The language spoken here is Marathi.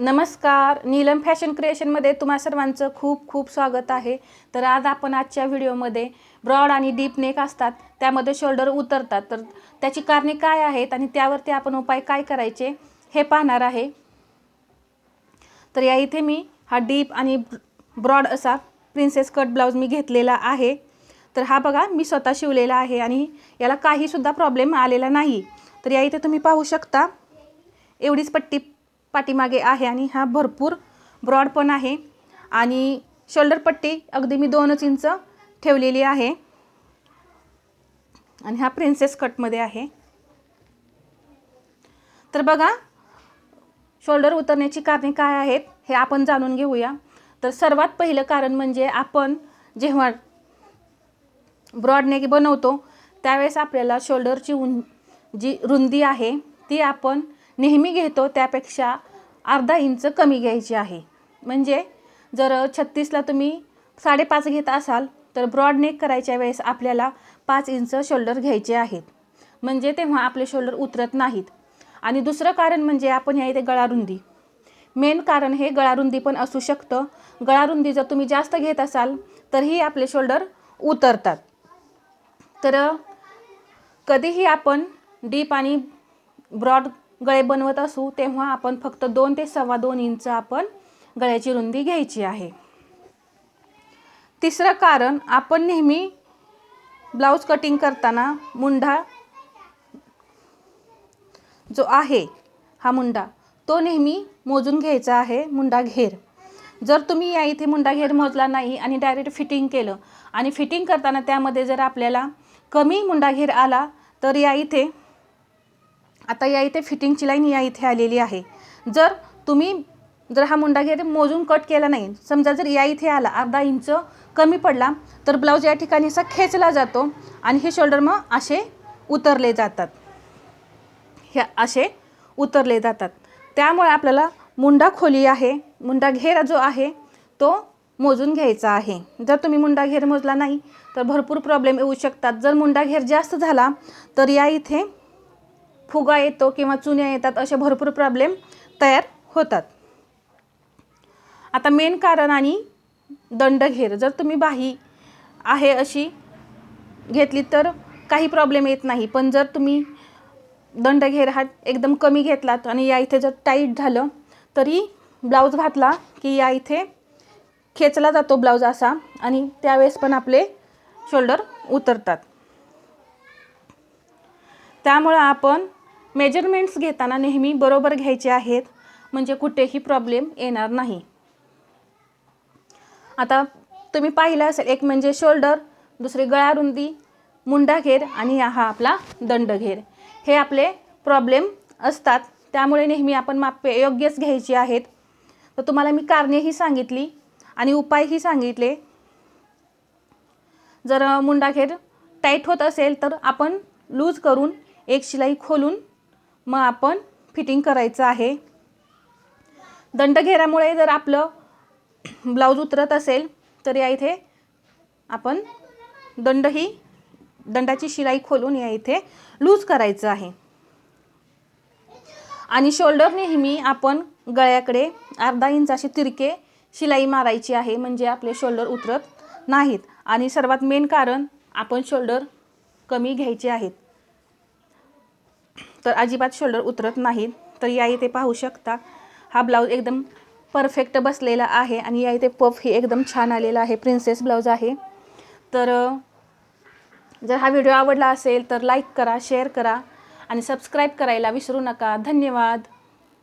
नमस्कार. नीलम फॅशन क्रिएशनमध्ये तुम्हा सर्वांचं खूप खूप स्वागत आहे. तर आज आपण आजच्या व्हिडिओमध्ये ब्रॉड आणि डीप नेक असतात. त्यामध्ये शोल्डर उतरतात. तर त्याची कारणे काय आहेत आणि त्यावरती आपण उपाय काय करायचे हे पाहणार आहे. तर या इथे मी हा डीप आणि ब्रॉड असा प्रिन्सेस कट ब्लाऊज मी घेतलेला आहे. तर हा बघा मी स्वतः शिवलेला आहे आणि याला काहीसुद्धा प्रॉब्लेम आलेला नाही. तर या इथे तुम्ही पाहू शकता. एवढीच पट्टी पाठीमागे आहे आणि हा भरपूर ब्रॉड पण आहे. आणि शोल्डर पट्टी अगदी मी दोनच इंच ठेवलेली आहे. आणि हा प्रिन्सेस कटमध्ये आहे. तर बघा शोल्डर उतरण्याची कारणे काय आहेत हे आपण जाणून घेऊया. तर सर्वात पहिलं कारण म्हणजे आपण जेव्हा ब्रॉड नेक बनवतो त्यावेळेस आपल्याला शोल्डरची उं जी रुंदी आहे ती आपण नेहमी घेतो त्यापेक्षा अर्धा इंच कमी घ्यायची आहे. म्हणजे जर छत्तीसला तुम्ही साडेपाच घेत असाल तर ब्रॉड नेक करायच्या वेळेस आपल्याला पाच इंच शोल्डर घ्यायचे आहेत. म्हणजे तेव्हा आपले शोल्डर उतरत नाहीत. आणि दुसरं कारण म्हणजे आपण ह्या इथे गळारुंदी. मेन कारण हे गळारुंदी पण असू शकतं. गळारुंदी जर तुम्ही जास्त घेत असाल तरीही आपले शोल्डर उतरतात. तर कधीही आपण डीप आणि ब्रॉड गळे बनवत असू तेव्हा आपण फक्त दोन ते सव्वा दोन इंच आपण गळ्याची रुंदी घ्यायची आहे. तिसरं कारण आपण नेहमी ब्लाऊज कटिंग करताना मुंढा जो आहे हा मुंडा तो नेहमी मोजून घ्यायचा आहे मुंडा घेर जर तुम्ही या इथे मुंडा घेर मोजला नाही आणि डायरेक्ट फिटिंग केलं आणि फिटिंग करताना त्यामध्ये जर आपल्याला कमी मुंडा घेर आला तर या इथे आता या इथे फिटिंगची लाईन या इथे आलेली आहे. जर तुम्ही जर हा मुंडा घेर मोजून कट केला नाही समजा जर या इथे आला अर्धा इंच कमी पडला तर ब्लाऊज या ठिकाणी असा खेचला जातो आणि हे शोल्डर मग असे उतरले जातात. ह्या असे उतरले जातात. त्यामुळे आपल्याला मुंडा खोली आहे मुंडा घेर जो आहे तो मोजून घ्यायचा आहे. जर तुम्ही मुंडा घेर मोजला नाही तर भरपूर प्रॉब्लेम येऊ शकतात. जर मुंडा घेर जास्त झाला तर या इथे फुगा येतो किंवा चुन्या येतात असे भरपूर प्रॉब्लेम तयार होतात. आता मेन कारण आणि दंडघेर जर तुम्ही बाही आहे अशी घेतली तर काही प्रॉब्लेम येत नाही. पण जर तुम्ही दंडघेर हा एकदम कमी घेतलात आणि या इथे जर टाईट झालं तरी ब्लाऊज घातला की या इथे खेचला जातो ब्लाऊज असा आणि त्यावेळेस पण आपले शोल्डर उतरतात. त्यामुळं आपण मेजरमेंट्स घेताना नेहमी बरोबर घ्यायचे आहेत म्हणजे कुठेही प्रॉब्लेम येणार नाही. आता तुम्ही पाहिलं असेल एक म्हणजे शोल्डर दुसरी गळारुंदी मुंडा घेर आणि हा आपला दंडघेर. हे आपले प्रॉब्लेम असतात त्यामुळे नेहमी आपण मापे योग्यच घ्यायची आहेत. तर तुम्हाला मी कारणेही सांगितली आणि उपायही सांगितले. जर मुंडाखेर टाईट होत असेल तर आपण लूज करून एक शिलाई खोलून मग आपण फिटिंग करायचं आहे. दंडघेरामुळे जर आपलं ब्लाऊज उतरत असेल तर या इथे आपण दंड ही दंडाची शिलाई खोलून या इथे लूज करायचं आहे. आणि शोल्डर नेहमी आपण गळ्याकडे अर्धा इंच अशी तिरके शिलाई मारायची आहे म्हणजे आपले शोल्डर उतरत नाहीत. आणि सर्वात मेन कारण आपण शोल्डर कमी घ्यायचे आहेत. तर अजिबात शोल्डर उतरत नाहीत तर या इथे पाहू शकता. हा ब्लाऊज एकदम परफेक्ट बसलेला आहे आणि या इथे पफ हे एकदम छान आलेला आहे. प्रिन्सेस ब्लाऊज आहे. तर जर हा व्हिडिओ आवडला असेल तर लाईक करा शेअर करा आणि सबस्क्राईब करायला विसरू नका. धन्यवाद.